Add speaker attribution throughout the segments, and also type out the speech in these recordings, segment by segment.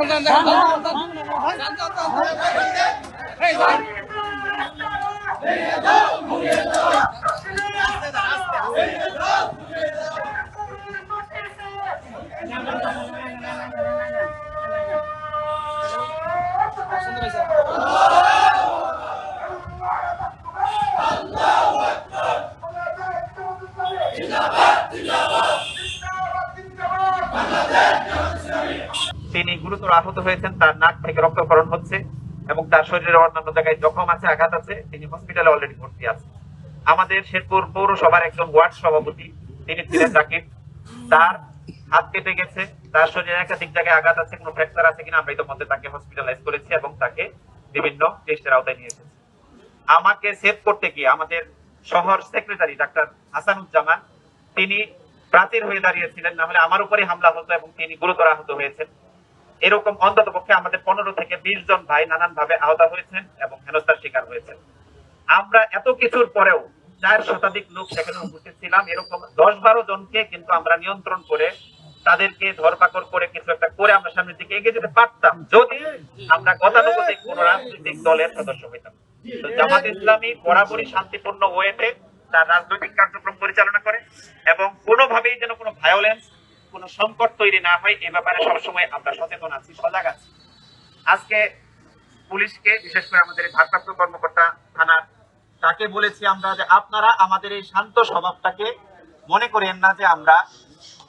Speaker 1: Bangladesh!
Speaker 2: তিনি গুরুতর আহত হয়েছেন, তার নাক থেকে রক্তক্ষরণ হচ্ছে এবং তার শরীরের অন্যান্য জায়গায় জখম আছে, আঘাত আছে। তিনি হসপিটালে অলরেডি ভর্তি আছে আমাদের শেরপুর পৌরসভার একজন ওয়ার্ড সভাপতি, তিনি ছিলেন রাকিব। তার হাত কেটে গেছে, তার শরীরে একাধিক জায়গায় আঘাত আছে, কোনো ফ্র্যাকচার আছে কিনা আমরা ইতিমধ্যে তাকে হসপিটালাইজ করেছি এবং তাকে বিভিন্ন টেস্টের আওতায় নিয়ে এসেছি। আমাকে সেভ করতে গিয়ে আমাদের শহর সেক্রেটারি ডাক্তার হাসানুজ্জামান তিনি প্রাচীর হয়ে দাঁড়িয়েছিলেন না হলে আমার উপরে হামলা হতো এবং তিনি গুরুতর আহত হয়েছেন। এরকম অন্তত পক্ষে আমাদের পনেরো থেকে বিশ জন ভাই নানান ভাবে আহত হয়েছেন এবং হেনস্থার শিকার হয়েছেন। আমরা এত কিছুর পরেও চার শতাধিক লোক সেখানে উপস্থিত ছিলাম। এরকম দশ বারো জনকে কিন্তু আমরা নিয়ন্ত্রণ করে তাদেরকে ধরপাকড় করে কিছু একটা করে আমরা সামনের দিকে এগিয়ে যেতে পারতাম যদি আমরা গতানুগতিক কোন রাজনৈতিক দলের সদস্য হইতাম। জামাত ইসলামী বরাবরই শান্তিপূর্ণ ওয়েতে তার রাজনৈতিক কার্যক্রম পরিচালনা করে এবং কোনোভাবেই যেন কোনো ভায়োলেন্স কোনো সংকট তৈরি না হয়, এ ব্যাপারে সবসময় আমরা সচেতন আছি, সজাগ আছি। আজকে পুলিশকে, বিশেষ করে আমাদের ভারপ্রাপ্ত কর্মকর্তা থানার তাকে বলেছি আমরা যে আপনারা আমাদের এই শান্ত স্বভাবটাকে মনে করেন না যে আমরা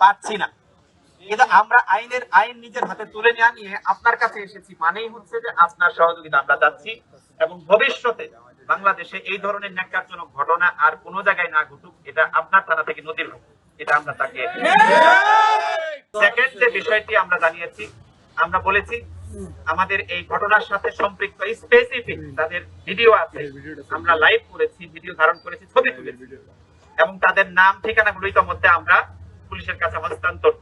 Speaker 2: পাচ্ছি না। কিন্তু আমরা আইনের আইন নিজের হাতে তুলে নেওয়া নিয়ে আপনার কাছে এসেছি, মানেই হচ্ছে যে আপনার সহযোগিতা আমরা যাচ্ছি এবং ভবিষ্যতে বাংলাদেশে এই ধরনের ন্যাক্কারজনক ঘটনা আর কোনো জায়গায় না ঘটুক, এটা আপনার থানা থেকে নদীর হোক এটা আমরা তাকে সেকেন্ড যে বিষয়টি আমরা জানিয়েছি আমরা বলেছি আমাদের এই ঘটনার সাথে সম্পৃক্ত স্পেসিফিক তাদের ভিডিও আছে। আমরা লাইভ করেছি ভিডিও ধারণ করেছি ছবি তুলেছি। এবং তাদের নাম ঠিকানাগুলো ইতিমধ্যে আমরা পুলিশের কাছে হস্তান্তর